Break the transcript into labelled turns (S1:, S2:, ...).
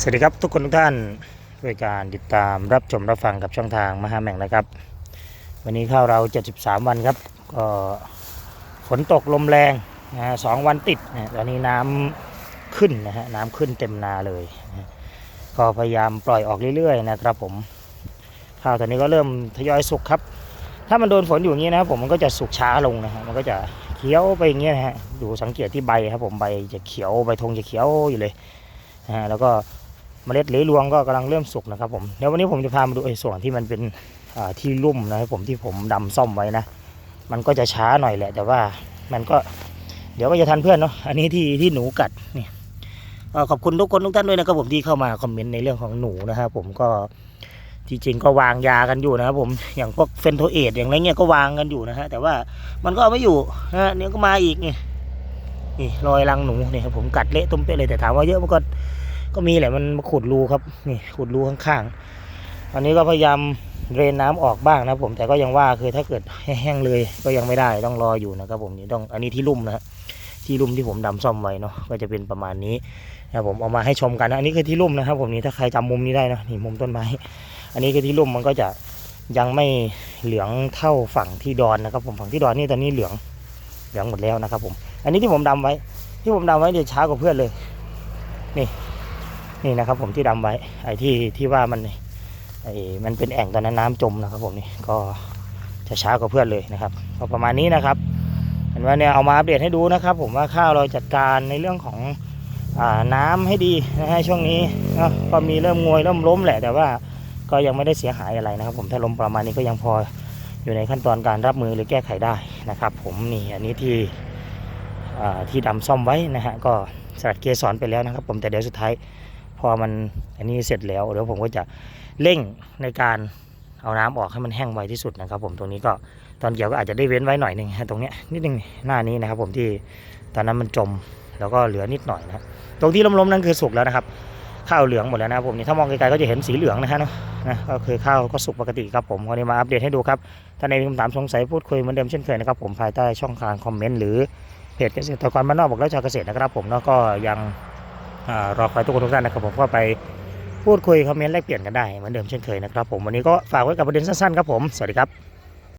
S1: สวัสดีครับทุกคนทุกท่านด้วยการติดตามรับชมรับฟังกับช่องทางมหาแม่งนะครับ วันนี้ข้าวเรา 73 วันครับก็ฝนตกลมแรงนะสองวันติดนะตอนนี้น้ำขึ้นนะฮะน้ำขึ้นเต็มนาเลยนะก็พยายามปล่อยออกเรื่อยๆนะครับผมข้าวตอนนี้ก็เริ่มทยอยสุกครับ ถ้ามันโดนฝนอยู่อย่างนี้นะครับผมมันก็จะสุกช้าลงนะฮะมันก็จะเขียวไปอย่างเงี้ยนะฮะดูสังเกตที่ใบครับผมใบจะเขียวใบธงจะเขียวอยู่เลยนะฮะแล้วก็ เมล็ดเหลรวงก็กำลังเริ่มสุกนะครับผมเดี๋ยววันนี้ผมจะพามาดูไอ้ส่วนที่มันเป็นที่ลุ่มนะครับผมที่ผมดำซ่อมไว้นะ มันก็จะช้าหน่อยแหละ แต่ว่ามันก็เดี๋ยวก็จะทันเพื่อนเนาะอันนี้ที่ที่หนูกัดนี่ก็ขอบคุณทุกคนทุกท่านด้วยนะครับผมที่เข้ามาคอมเมนต์ในเรื่องของหนูนะครับผมก็ที่จริงก็วางยากันอยู่นะครับผมอย่างพวกเฟนโทเอตอย่างไรเงี้ยก็วางกันอยู่นะฮะแต่ว่ามันก็เอาไม่อยู่นะฮะเนี่ยก็มาอีกนี่นี่รอยรังหนูเนี่ครับผมกัดเละตุ้มเป๊ะเลยแต่ถามว่าเยอะมันก็ ก็มีแหละมันมาขุดรูครับนี่ขุดรูข้างๆตอนนี้ก็พยายามเรนน้ำออกบ้างนะผมแต่ก็ยังว่าคือถ้าเกิดแห้งเลยก็ยังไม่ได้ต้องรออยู่นะครับผมนี่ต้องอันนี้ที่ลุ่มนะที่ลุ่มที่ผมดำซ่อมไว้เนาะก็จะเป็นประมาณนี้นะผมเอามาให้ชมกันนะอันนี้คือที่ลุ่มนะครับ ผมนี่ถ้าใครจำมุมนี้ได้นะนี่มุมต้นไม้ อันนี้คือที่ลุ่มมันก็จะยังไม่เหลืองเท่าฝั่งที่ดอนนะครับ ผมฝั่งที่ดอนนี่ตอนนี้เหลืองเหลืองหมดแล้วนะครับ ผม อันนี้ที่ผมดำไว้ ที่ผมดำไว้เดี๋ยวช้ากว่าเพื่อนเลย นี่ นี่นะครับผมที่ดำไว้ ไอ้ที่ที่ว่ามันไอ้มันเป็นแอ่งตอนนั้นน้ำจมนะครับ ผมนี่ก็จะช้ากว่าเพื่อนเลยนะครับก็ประมาณนี้นะครับเห็นว่าเนี่ยเอามาอัปเดตให้ดูนะครับ ผมว่าข้าวเราจัดการในเรื่องของอน้ำให้ดีนะฮะช่วงนี้ก็มีเริ่มงวยเริ่มล้มแหละ แต่ว่าก็ยังไม่ได้เสียหายอะไรนะครับ ผมถ้าล้มประมาณนี้ก็ยังพออยู่ในขั้นตอนการรับมือหรือแก้ไขได้นะครับ ผมนี่อันนี้ที่ที่ดำซ่อมไว้นะฮะก็สลัดเกสรไปแล้วนะครับ ผมแต่เดี๋ยวสุดท้าย อมันอันนี้เสร็จแล้วเดี๋ยวผมก็จะเร่งในการเอาน้ำออกให้มันแห้งไวที่สุดนะครับ ผมตรงนี้ก็ตอนเกี่ยวก็อาจจะได้เว้นไว้หน่อยหนึ่งฮะตรงเนี้ยนิดนึงหน้านี้นะครับ ผมที่ตอนนั้นมันจมแล้วก็เหลือนิดหน่อยนะตรงที่ล้มๆนั่นคือสุกแล้วนะครับ ข้าวเหลืองหมดแล้วนะครับผมนี่ถ้ามองไกลๆก็จะเห็นสีเหลืองนะฮะเนาะนะก็คือข้าวก็สุกปกติครับผมวันนี้มาอัปเดตให้ดูครับถ้าในมีคำถามสงสัยพูดคุยเหมือนเดิมเช่นเคยนะครับผมภายใต้ช่องทางคอมเมนต์หรือเพจเกษตรกรบ้านนอกบอกแล้วชาวเกษตรนะครับผมแล้วก็ยัง รอคอยทุกคนทุกท่านนะครับผมก็ไปพูดคุยคอมเมนต์แลกเปลี่ยนกันได้เหมือนเดิมเช่นเคยนะครับผมวันนี้ก็ฝากไว้กับประเด็นสั้นๆครับผมสวัสดีครับ